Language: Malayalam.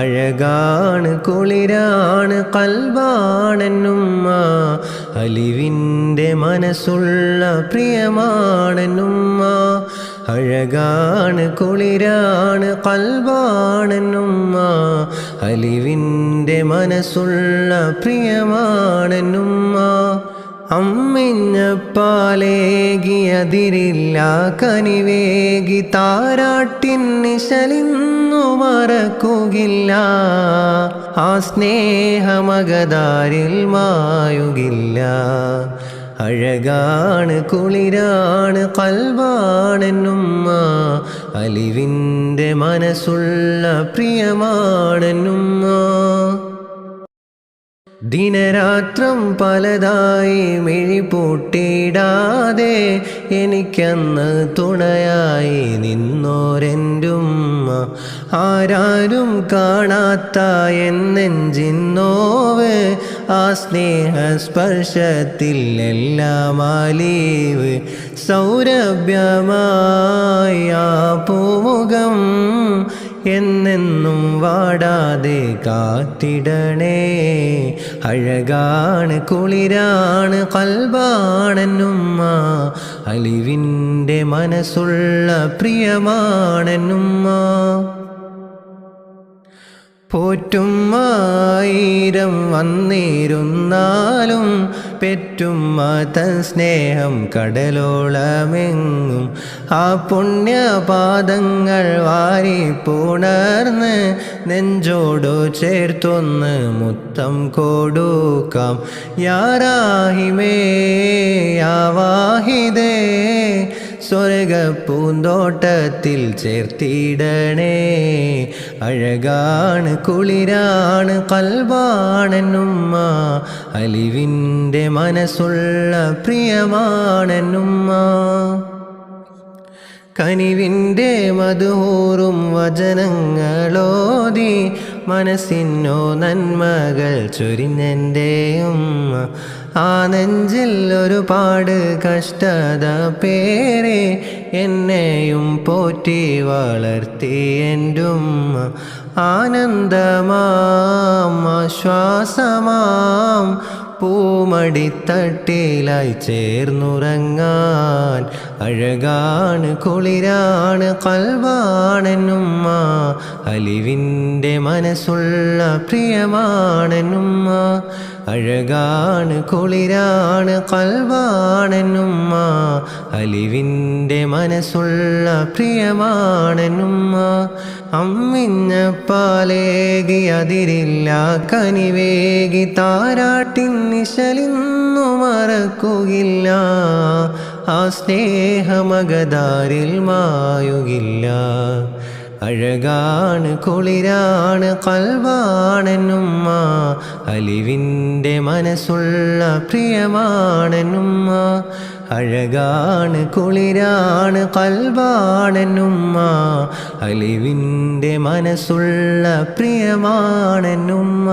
അഴകാണ് കുളിരാണ് കൽവാണെന്നുമ്മ. അലിവിന്റെ മനസ്സുള്ള പ്രിയമാണെന്നുമ്മ. അഴകാണ് കുളിരാണ് കൽവാണെന്നുമ്മ. അലിവിന്റെ മനസ്സുള്ള പ്രിയമാണെന്നുമ്മ. അമ്മിഞ്ഞപ്പാലേകി അതിരില്ല കനിവേകി താരാട്ടിൻ നിശലിന്നു മറക്കുകില്ല ആ സ്നേഹമകതാരിൽ മായുകില്ല. അഴകാണ് കുളിരാണ് കൽവാണെന്നുമ്മ. അലിവിന്റെ മനസ്സുള്ള പ്രിയമാണെന്നുമ്മ. ദിനരാത്രം പലതായി മിഴിപൂട്ടിടാതെ എനിക്കന്ന് തുണയായി നിന്നോരെന്റുമ്മ ആരാരും കാണാത്ത എന്നെഞ്ചിന്നോവ് ആ സ്നേഹസ്പർശത്തിൽ എല്ലാം ആലീവ് സൗരഭ്യമായ പൂമുഖം എന്നെന്നും വാടാതെ കാത്തിടണേ. അഴകാണ് കുളിരാണ് കൽബാണനുമ്മ അലിവിന്റെ മനസ്സുള്ള പ്രിയമാണെന്നുമ്മ. പോറ്റുമായിരം വന്നിരുന്നാലും പെറ്റും തൻ സ്നേഹം കടലോളമെങ്ങും. ആ പുണ്യപാദങ്ങൾ വാരി പുണർന്ന് നെഞ്ചോടു ചേർത്തൊന്ന് മുത്തം കൊടുക്കാം. യാറാഹിമേ യാവാഹിതേ. സ്വർഗപ്പൂന്തോട്ടത്തിൽ ചേർത്തിടണേ. അഴകാണ് കുളിരാണ് കൽവാണെന്നുമ്മ അലിവിന്റെ മനസ്സുള്ള പ്രിയമാണെന്നുമ്മ കനിവിന്റെ മധുഹൂറും വചനങ്ങളോതി മനസ്സിനോ നന്മകൾ ചൊരിഞ്ഞെന്റെ ഉമ്മ ആ നെഞ്ചിൽ ഒരുപാട് കഷ്ടത പേരെ എന്നെയും പോറ്റി വളർത്തി എന്റെ. ഉമ്മ ആനന്ദമാം ആശ്വാസമാം പൂമടിത്തട്ടിലായി ചേർന്നുറങ്ങാൻ അഴകാണ് കുളിരാണ് കൽവാണെന്നുമ്മ. അലിവിന്റെ മനസ്സുള്ള പ്രിയമാണെന്നുമ്മ. അഴകാണ് കുളിരാണ് കൽവാണെന്നുമ്മ അലിവിന്റെ മനസ്സുള്ള പ്രിയമാണെന്നുമ്മ അമ്മിഞ്ഞപ്പാലേകി അതിരില്ല കനിവേകി താരാട്ടിൻ നിശലിന്നു മറക്കുകില്ല. ആ സ്നേഹമകതാരിൽ മായുകില്ല. അഴകാണ് കുളിരാണ് കൽവാണെന്നുമ്മ അലിവിന്റെ മനസ്സുള്ള പ്രിയമാണെന്നുമ്മ അഴകാണ് കുളിരാണ് കൽവാണെന്നുമ്മ അലിവിന്റെ മനസ്സുള്ള പ്രിയമാണെന്നുമ്മ